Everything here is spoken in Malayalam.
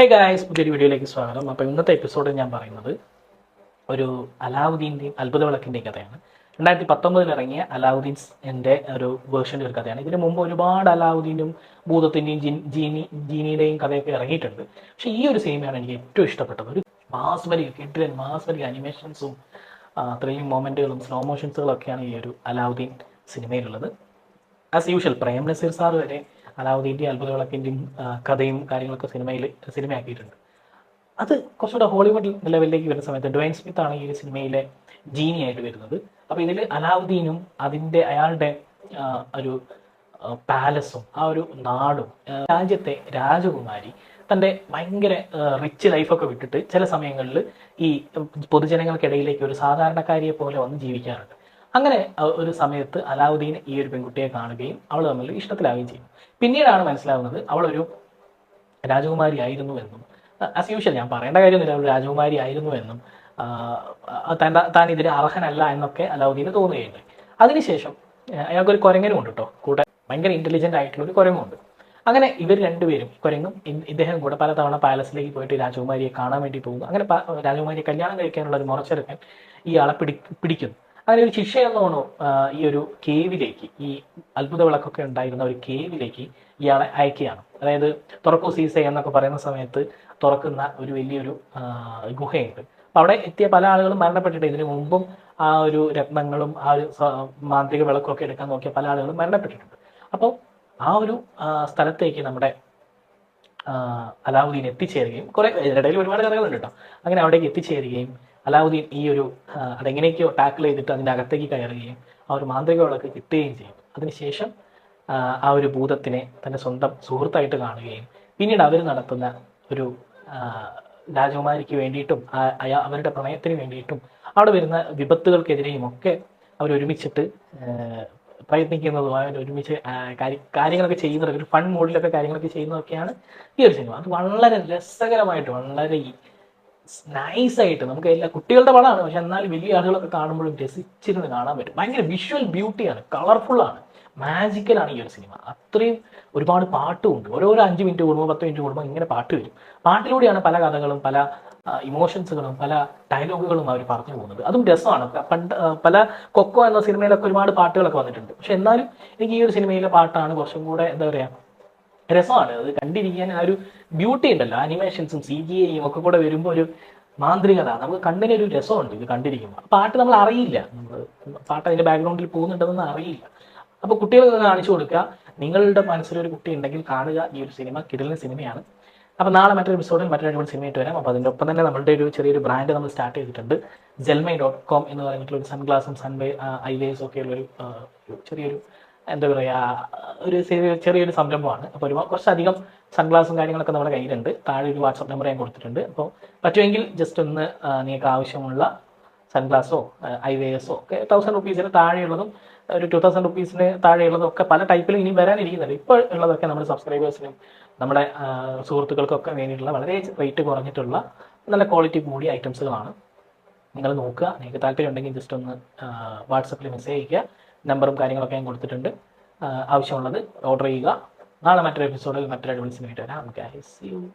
ഹേ ഗായ്സ് പുതിയൊരു വീഡിയോയിലേക്ക് സ്വാഗതം. അപ്പോൾ ഇന്നത്തെ എപ്പിസോഡിൽ ഞാൻ പറയുന്നത് ഒരു അലാവുദ്ദീന്റെയും അത്ഭുത വിളക്കിന്റെയും കഥയാണ്. രണ്ടായിരത്തി പത്തൊമ്പതിൽ ഇറങ്ങിയ അലാവുദ്ദീൻസ് എന്റെ ഒരു വേർഷന്റെ ഒരു കഥയാണ്. ഇതിന് മുമ്പ് ഒരുപാട് അലാവുദ്ദീനും ഭൂതത്തിന്റെയും ജീനി ജീനിയുടെയും കഥയൊക്കെ ഇറങ്ങിയിട്ടുണ്ട്. പക്ഷേ ഈ ഒരു സിനിമയാണ് എനിക്ക് ഏറ്റവും ഇഷ്ടപ്പെട്ടത്. ഒരു മാസ്മരിക കിട്ടിലൻ മാസ്മരിക അനിമേഷൻസും അത്രയും മൊമെന്റുകളും സ്ലോ മോഷൻസുകളൊക്കെയാണ് ഈ ഒരു Alauddin സിനിമയിലുള്ളത് as usual Prem Nazir sir വരെ അലാവുദ്ദീന്റെയും അത്ഭുത വിളക്കിന്റെയും ആ, കഥയും കാര്യങ്ങളൊക്കെ സിനിമയിൽ സിനിമയാക്കിയിട്ടുണ്ട്. അത് കുറച്ചുകൂടെ ഹോളിവുഡ് ലെവലിലേക്ക് വരുന്ന സമയത്ത് ഡ്വൈൻ സ്മിത്ത് ആണ് ഈ സിനിമയിലെ ജീനിയായിട്ട് വരുന്നത്. അപ്പോൾ ഇതിൽ അലാവുദ്ദീനും അതിന്റെ അയാളുടെ ഒരു പാലസും ആ ഒരു നാടും രാജ്യത്തെ രാജകുമാരി തന്റെ ഭയങ്കര റിച്ച് ലൈഫൊക്കെ വിട്ടിട്ട് ചില സമയങ്ങളിൽ ഈ പൊതുജനങ്ങൾക്കിടയിലേക്ക് ഒരു സാധാരണക്കാരിയെ പോലെ വന്ന് ജീവിക്കാറുണ്ട്. അങ്ങനെ ഒരു സമയത്ത് അലാവുദ്ദീൻ ഈ ഒരു പെൺകുട്ടിയെ കാണുകയും അവൾ തമ്മിൽ ഇഷ്ടത്തിലാവുകയും ചെയ്യും. പിന്നീടാണ് മനസ്സിലാവുന്നത് അവളൊരു രാജകുമാരി ആയിരുന്നു എന്നും ആസ് യൂഷ്വൽ ഞാൻ പറയേണ്ട കാര്യമൊന്നുമില്ല അവൾ രാജകുമാരി ആയിരുന്നു എന്നും ആ, താൻ ഇതിന് അർഹനല്ല എന്നൊക്കെ അലാവുദ്ദീന് തോന്നുകയുണ്ട് അതിനുശേഷം അയാൾക്ക് അയാൾക്കൊരു കുരങ്ങനും ഉണ്ട് കേട്ടോ കൂടെ ഭയങ്കര ഇന്റലിജന്റ് ആയിട്ടുള്ള ഒരു കുരങ്ങുണ്ട് അങ്ങനെ ഇവർ രണ്ടുപേരും കുരങ്ങും ഇദ്ദേഹം കൂടെ പല തവണ പാലസിലേക്ക് പോയിട്ട് രാജകുമാരിയെ കാണാൻ വേണ്ടി പോകുന്നു. അങ്ങനെ രാജകുമാരിയെ കല്യാണം കഴിക്കാനുള്ള ഒരു മുറച്ചെടുക്കാൻ ഇയാളെ പിടി പിടിക്കുന്നു. അങ്ങനെ ഒരു ശിക്ഷ എന്നോണോ ഈ ഒരു കേവിലേക്ക് ഈ അത്ഭുത വിളക്കൊക്കെ ഉണ്ടായിരുന്ന ഒരു കേവിലേക്ക് ഇയാളെ അയക്കുകയാണ്. അതായത് തുറക്കു സീസ എന്നൊക്കെ പറയുന്ന സമയത്ത് തുറക്കുന്ന ഒരു വലിയൊരു ഗുഹയുണ്ട്. അപ്പൊ അവിടെ എത്തിയ പല ആളുകളും മരണപ്പെട്ടിട്ട് ഇതിനു മുമ്പും ആ ഒരു രത്നങ്ങളും ആ ഒരു മാന്ത്രിക വിളക്കൊക്കെ എടുക്കാൻ നോക്കിയ പല ആളുകളും മരണപ്പെട്ടിട്ടുണ്ട്. അപ്പോൾ ആ ഒരു സ്ഥലത്തേക്ക് നമ്മുടെ അലാവുദ്ദീൻ എത്തിച്ചേരുകയും കുറെ ഇടയിൽ ഒരുപാട് കഥകളുണ്ട് കേട്ടോ. അങ്ങനെ അവിടേക്ക് എത്തിച്ചേരുകയും അലാവുദ്ദീൻ ഈ ഒരു അതെങ്ങനെയൊക്കെയോ ടാക്കിൾ ചെയ്തിട്ട് അതിന്റെ അകത്തേക്ക് കയറുകയും ആ ഒരു മാന്ത്രിക വിളക്ക് കിട്ടുകയും ചെയ്യും. അതിനുശേഷം ആ, ഒരു ഭൂതത്തിനെ തന്റെ സ്വന്തം സുഹൃത്തായിട്ട് കാണുകയും പിന്നീട് അവർ നടത്തുന്ന ഒരു രാജകുമാരിക്ക് വേണ്ടിയിട്ടും അവരുടെ പ്രണയത്തിന് വേണ്ടിയിട്ടും അവിടെ വരുന്ന വിപത്തുകൾക്കെതിരെയും ഒക്കെ അവർ ഒരുമിച്ചിട്ട് പ്രയത്നിക്കുന്നതും അവർ ഒരുമിച്ച് കാര്യ- കാര്യങ്ങളൊക്കെ ചെയ്യുന്നത് ഒരു ഫൺ മോഡിലൊക്കെ കാര്യങ്ങളൊക്കെ ചെയ്യുന്നതൊക്കെയാണ് ഈ ഒരു സിനിമ അത് വളരെ രസകരമായിട്ട് വളരെ നൈസായിട്ട് നമുക്ക് എല്ലാ കുട്ടികളുടെ പടമാണ് പക്ഷെ എന്നാൽ വലിയ ആളുകളൊക്കെ കാണുമ്പോഴും രസിച്ചിരുന്ന് കാണാൻ പറ്റും. ഭയങ്കര വിഷ്വൽ ബ്യൂട്ടിയാണ് കളർഫുള്ളാണ് മാജിക്കലാണ് ഈ ഒരു സിനിമ അത്രയും ഒരുപാട് പാട്ടുമുണ്ട് ഓരോരോ അഞ്ച് മിനിറ്റ് കൂടുമ്പോൾ പത്ത് മിനിറ്റ് കൂടുമ്പോൾ ഇങ്ങനെ പാട്ട് വരും. പാട്ടിലൂടെയാണ് പല കഥകളും പല ഇമോഷൻസുകളും പല ഡയലോഗുകളും അവർ പറഞ്ഞു പോകുന്നത്. അതും രസമാണ്. പണ്ട് പല കൊക്കോ എന്ന സിനിമയിലൊക്കെ ഒരുപാട് പാട്ടുകളൊക്കെ വന്നിട്ടുണ്ട്. പക്ഷെ എന്നാലും എനിക്ക് ഈ ഒരു സിനിമയിലെ പാട്ടാണ് കുറച്ചും കൂടെ എന്താ പറയാ രസമാണ്. അത് കണ്ടിരിക്കാൻ ആ ഒരു ബ്യൂട്ടി ഉണ്ടല്ലോ. ആനിമേഷൻസും സി ജി ഐയും ഒക്കെ കൂടെ വരുമ്പോൾ ഒരു മാന്ത്രികത. നമുക്ക് കണ്ണിന് ഒരു രസമുണ്ട് ഇത് കണ്ടിരിക്കുമ്പോൾ പാട്ട് നമ്മൾ അറിയില്ല. നമ്മൾ പാട്ട് അതിന്റെ ബാക്ക്ഗ്രൗണ്ടിൽ പോകുന്നുണ്ടെന്ന് അറിയില്ല. അപ്പൊ കുട്ടികൾക്ക് കാണിച്ചു കൊടുക്കുക. നിങ്ങളുടെ മനസ്സിലൊരു കുട്ടി ഉണ്ടെങ്കിൽ കാണുക. ഈ ഒരു സിനിമ കിടലിന് സിനിമയാണ്. അപ്പൊ നാളെ മറ്റൊരു എപ്പിസോഡിൽ മറ്റൊരു അടിപൊളി സിനിമയായിട്ട് വരാം. അപ്പൊ അതിന്റെ ഒപ്പം തന്നെ നമ്മുടെ ഒരു ചെറിയൊരു ബ്രാൻഡ് നമ്മൾ സ്റ്റാർട്ട് ചെയ്തിട്ടുണ്ട്. ജെൽമൈ ഡോട്ട് കോം എന്ന് പറഞ്ഞിട്ടുള്ള ഒരു സൺഗ്ലാസും സൺവേ ഐവേസും ഒക്കെ ഉള്ള ഒരു ചെറിയൊരു എന്താ പറയാ ഒരു ചെറിയ ചെറിയൊരു സംരംഭമാണ്. അപ്പോൾ ഒരു കുറച്ചധികം സൺഗ്ലാസും കാര്യങ്ങളൊക്കെ നമ്മുടെ കയ്യിലുണ്ട്. താഴെ ഒരു വാട്സപ്പ് നമ്പർ ഞാൻ കൊടുത്തിട്ടുണ്ട്. അപ്പോൾ പറ്റുമെങ്കിൽ ജസ്റ്റ് ഒന്ന് നിങ്ങൾക്ക് ആവശ്യമുള്ള സൺഗ്ലാസോ ഐവേസോ ഒക്കെ തൗസൻഡ് റുപ്പീസിന് താഴെയുള്ളതും ഒരു ടു തൗസൻഡ് റുപ്പീസിന് താഴെയുള്ളതും ഒക്കെ പല ടൈപ്പിൽ ഇനി വരാനിരിക്കുന്നുണ്ട്. ഇപ്പോൾ ഉള്ളതൊക്കെ നമ്മുടെ സബ്സ്ക്രൈബേഴ്സിനും നമ്മുടെ സുഹൃത്തുക്കൾക്കൊക്കെ വേണ്ടിയിട്ടുള്ള വളരെ റേറ്റ് കുറഞ്ഞിട്ടുള്ള നല്ല ക്വാളിറ്റി കൂടിയ ഐറ്റംസുകളാണ് നിങ്ങൾ നോക്കുക. നിങ്ങൾക്ക് താല്പര്യം ഉണ്ടെങ്കിൽ ജസ്റ്റ് ഒന്ന് വാട്സപ്പിൽ മെസ്സേജ് അയയ്ക്കുക. നമ്പറും കാര്യങ്ങളൊക്കെ ഞാൻ കൊടുത്തിട്ടുണ്ട്. ആവശ്യമുള്ളത് ഓർഡർ ചെയ്യുക. നാളെ മറ്റൊരു എപ്പിസോഡിൽ മറ്റൊരു അഡ്വൻസിന് വേണ്ടി വരാം. യു